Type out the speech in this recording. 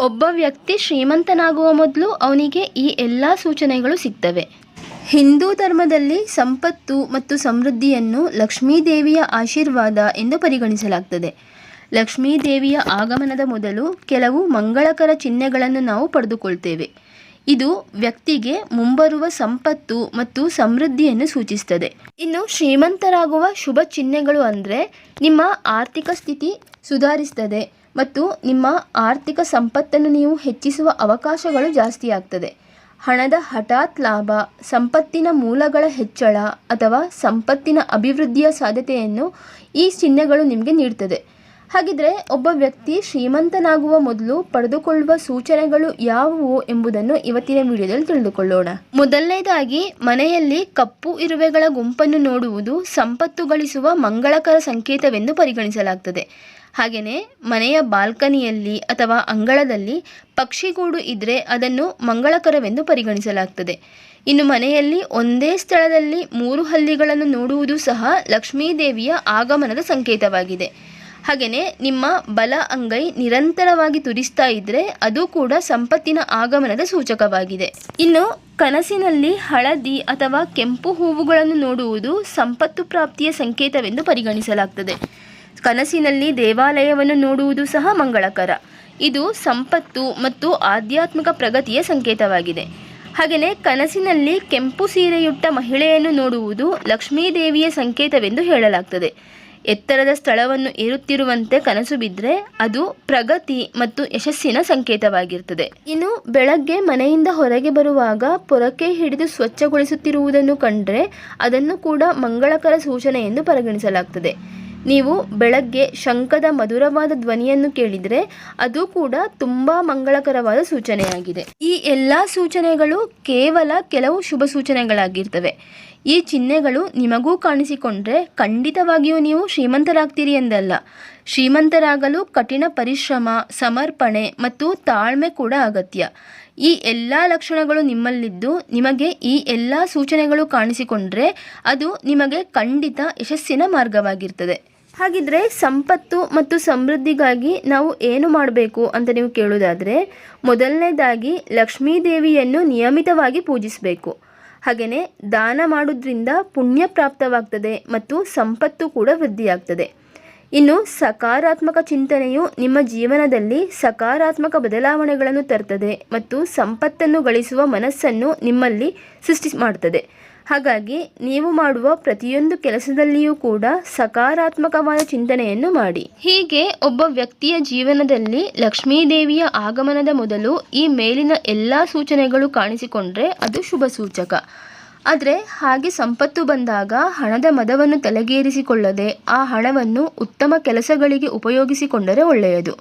ಒಬ್ಬ ವ್ಯಕ್ತಿ ಶ್ರೀಮಂತನಾಗುವ ಮೊದಲು ಅವನಿಗೆ ಈ ಎಲ್ಲ ಸೂಚನೆಗಳು ಸಿಗ್ತವೆ. ಹಿಂದೂ ಧರ್ಮದಲ್ಲಿ ಸಂಪತ್ತು ಮತ್ತು ಸಮೃದ್ಧಿಯನ್ನು ಲಕ್ಷ್ಮೀದೇವಿಯ ಆಶೀರ್ವಾದ ಎಂದು ಪರಿಗಣಿಸಲಾಗ್ತದೆ. ಲಕ್ಷ್ಮೀದೇವಿಯ ಆಗಮನದ ಮೊದಲು ಕೆಲವು ಮಂಗಳಕರ ಚಿಹ್ನೆಗಳನ್ನು ನಾವು ಪಡೆದುಕೊಳ್ತೇವೆ. ಇದು ವ್ಯಕ್ತಿಗೆ ಮುಂಬರುವ ಸಂಪತ್ತು ಮತ್ತು ಸಮೃದ್ಧಿಯನ್ನು ಸೂಚಿಸ್ತದೆ ಇನ್ನು ಶ್ರೀಮಂತರಾಗುವ ಶುಭ ಚಿಹ್ನೆಗಳು ಅಂದರೆ ನಿಮ್ಮ ಆರ್ಥಿಕ ಸ್ಥಿತಿ ಸುಧಾರಿಸ್ತದೆ. ಮತ್ತು ನಿಮ್ಮ ಆರ್ಥಿಕ ಸಂಪತ್ತನ್ನು ನೀವು ಹೆಚ್ಚಿಸುವ ಅವಕಾಶಗಳು ಜಾಸ್ತಿ ಆಗ್ತದೆ ಹಣದ ಹಠಾತ್ ಲಾಭ, ಸಂಪತ್ತಿನ ಮೂಲಗಳ ಹೆಚ್ಚಳ ಅಥವಾ ಸಂಪತ್ತಿನ ಅಭಿವೃದ್ಧಿಯ ಸಾಧ್ಯತೆಯನ್ನು ಈ ಚಿಹ್ನೆಗಳು ನಿಮಗೆ ನೀಡ್ತದೆ. ಹಾಗಿದ್ರೆ ಒಬ್ಬ ವ್ಯಕ್ತಿ ಶ್ರೀಮಂತನಾಗುವ ಮೊದಲು ಪಡೆದುಕೊಳ್ಳುವ ಸೂಚನೆಗಳು ಯಾವುವು ಎಂಬುದನ್ನು ಇವತ್ತಿನ ವಿಡಿಯೋದಲ್ಲಿ ತಿಳಿದುಕೊಳ್ಳೋಣ. ಮೊದಲನೇದಾಗಿ, ಮನೆಯಲ್ಲಿ ಕಪ್ಪು ಇರುವೆಗಳ ಗುಂಪನ್ನು ನೋಡುವುದು ಸಂಪತ್ತು ಗಳಿಸುವ ಮಂಗಳಕರ ಸಂಕೇತವೆಂದು ಪರಿಗಣಿಸಲಾಗ್ತದೆ. ಹಾಗೆಯೇ, ಮನೆಯ ಬಾಲ್ಕನಿಯಲ್ಲಿ ಅಥವಾ ಅಂಗಳದಲ್ಲಿ ಪಕ್ಷಿಗೂಡು ಇದ್ದರೆ ಅದನ್ನು ಮಂಗಳಕರವೆಂದು ಪರಿಗಣಿಸಲಾಗ್ತದೆ. ಇನ್ನು ಮನೆಯಲ್ಲಿ ಒಂದೇ ಸ್ಥಳದಲ್ಲಿ ಮೂರು ಹಲ್ಲಿಗಳನ್ನು ನೋಡುವುದು ಸಹ ಲಕ್ಷ್ಮೀದೇವಿಯ ಆಗಮನದ ಸಂಕೇತವಾಗಿದೆ. ಹಾಗೆಯೇ ನಿಮ್ಮ ಬಲ ಅಂಗೈ ನಿರಂತರವಾಗಿ ತುರಿಸ್ತಾ ಇದ್ದರೆ ಅದು ಕೂಡ ಸಂಪತ್ತಿನ ಆಗಮನದ ಸೂಚಕವಾಗಿದೆ. ಇನ್ನು ಕನಸಿನಲ್ಲಿ ಹಳದಿ ಅಥವಾ ಕೆಂಪು ಹೂವುಗಳನ್ನು ನೋಡುವುದು ಸಂಪತ್ತು ಪ್ರಾಪ್ತಿಯ ಸಂಕೇತವೆಂದು ಪರಿಗಣಿಸಲಾಗ್ತದೆ. ಕನಸಿನಲ್ಲಿ ದೇವಾಲಯವನ್ನು ನೋಡುವುದು ಸಹ ಮಂಗಳಕರ. ಇದು ಸಂಪತ್ತು ಮತ್ತು ಆಧ್ಯಾತ್ಮಿಕ ಪ್ರಗತಿಯ ಸಂಕೇತವಾಗಿದೆ. ಹಾಗೆಯೇ ಕನಸಿನಲ್ಲಿ ಕೆಂಪು ಸೀರೆಯುಟ್ಟ ಮಹಿಳೆಯನ್ನು ನೋಡುವುದು ಲಕ್ಷ್ಮೀದೇವಿಯ ಸಂಕೇತವೆಂದು ಹೇಳಲಾಗ್ತದೆ. ಎತ್ತರದ ಸ್ಥಳವನ್ನು ಏರುತ್ತಿರುವಂತೆ ಕನಸು ಬಿದ್ದರೆ ಅದು ಪ್ರಗತಿ ಮತ್ತು ಯಶಸ್ಸಿನ ಸಂಕೇತವಾಗಿರ್ತದೆ. ಇನ್ನು ಬೆಳಗ್ಗೆ ಮನೆಯಿಂದ ಹೊರಗೆ ಬರುವಾಗ ಪೊರಕೆ ಹಿಡಿದು ಸ್ವಚ್ಛಗೊಳಿಸುತ್ತಿರುವುದನ್ನು ಕಂಡರೆ ಅದನ್ನು ಕೂಡ ಮಂಗಳಕರ ಸೂಚನೆ ಎಂದು ಪರಿಗಣಿಸಲಾಗ್ತದೆ. ನೀವು ಬೆಳಗ್ಗೆ ಶಂಖದ ಮಧುರವಾದ ಧ್ವನಿಯನ್ನು ಕೇಳಿದರೆ ಅದು ಕೂಡ ತುಂಬ ಮಂಗಳಕರವಾದ ಸೂಚನೆಯಾಗಿದೆ. ಈ ಎಲ್ಲ ಸೂಚನೆಗಳು ಕೇವಲ ಕೆಲವು ಶುಭ ಸೂಚನೆಗಳಾಗಿರ್ತವೆ. ಈ ಚಿಹ್ನೆಗಳು ನಿಮಗೂ ಕಾಣಿಸಿಕೊಂಡ್ರೆ ಖಂಡಿತವಾಗಿಯೂ ನೀವು ಶ್ರೀಮಂತರಾಗ್ತೀರಿ ಎಂದಲ್ಲ. ಶ್ರೀಮಂತರಾಗಲು ಕಠಿಣ ಪರಿಶ್ರಮ, ಸಮರ್ಪಣೆ ಮತ್ತು ತಾಳ್ಮೆ ಕೂಡ ಅಗತ್ಯ. ಈ ಎಲ್ಲ ಲಕ್ಷಣಗಳು ನಿಮ್ಮಲ್ಲಿದ್ದು ನಿಮಗೆ ಈ ಎಲ್ಲ ಸೂಚನೆಗಳು ಕಾಣಿಸಿಕೊಂಡ್ರೆ ಅದು ನಿಮಗೆ ಖಂಡಿತ ಯಶಸ್ಸಿನ ಮಾರ್ಗವಾಗಿರ್ತದೆ. ಹಾಗಿದ್ರೆ ಸಂಪತ್ತು ಮತ್ತು ಸಮೃದ್ಧಿಗಾಗಿ ನಾವು ಏನು ಮಾಡಬೇಕು ಅಂತ ನೀವು ಕೇಳೋದಾದರೆ ಮೊದಲನೇದಾಗಿ ಲಕ್ಷ್ಮೀದೇವಿಯನ್ನು ನಿಯಮಿತವಾಗಿ ಪೂಜಿಸಬೇಕು. ಹಾಗೆಯೇ ದಾನ ಮಾಡೋದ್ರಿಂದ ಪುಣ್ಯ ಪ್ರಾಪ್ತವಾಗ್ತದೆ ಮತ್ತು ಸಂಪತ್ತು ಕೂಡ ವೃದ್ಧಿಯಾಗ್ತದೆ. ಇನ್ನು ಸಕಾರಾತ್ಮಕ ಚಿಂತನೆಯು ನಿಮ್ಮ ಜೀವನದಲ್ಲಿ ಸಕಾರಾತ್ಮಕ ಬದಲಾವಣೆಗಳನ್ನು ತರ್ತದೆ ಮತ್ತು ಸಂಪತ್ತನ್ನು ಗಳಿಸುವ ಮನಸ್ಸನ್ನು ನಿಮ್ಮಲ್ಲಿ ಸೃಷ್ಟಿ ಮಾಡ್ತದೆ ಹಾಗಾಗಿ ನೀವು ಮಾಡುವ ಪ್ರತಿಯೊಂದು ಕೆಲಸದಲ್ಲಿಯೂ ಕೂಡ ಸಕಾರಾತ್ಮಕವಾದ ಚಿಂತನೆಯನ್ನು ಮಾಡಿ. ಹೀಗೆ ಒಬ್ಬ ವ್ಯಕ್ತಿಯ ಜೀವನದಲ್ಲಿ ಲಕ್ಷ್ಮೀದೇವಿಯ ಆಗಮನದ ಮೊದಲು ಈ ಮೇಲಿನ ಎಲ್ಲ ಸೂಚನೆಗಳು ಕಾಣಿಸಿಕೊಂಡ್ರೆ ಅದು ಶುಭ ಸೂಚಕ. ಆದರೆ ಹಾಗೆ ಸಂಪತ್ತು ಬಂದಾಗ ಹಣದ ಮದವನ್ನು ತಲೆಗೇರಿಸಿಕೊಳ್ಳದೆ ಆ ಹಣವನ್ನು ಉತ್ತಮ ಕೆಲಸಗಳಿಗೆ ಉಪಯೋಗಿಸಿಕೊಂಡರೆ ಒಳ್ಳೆಯದು.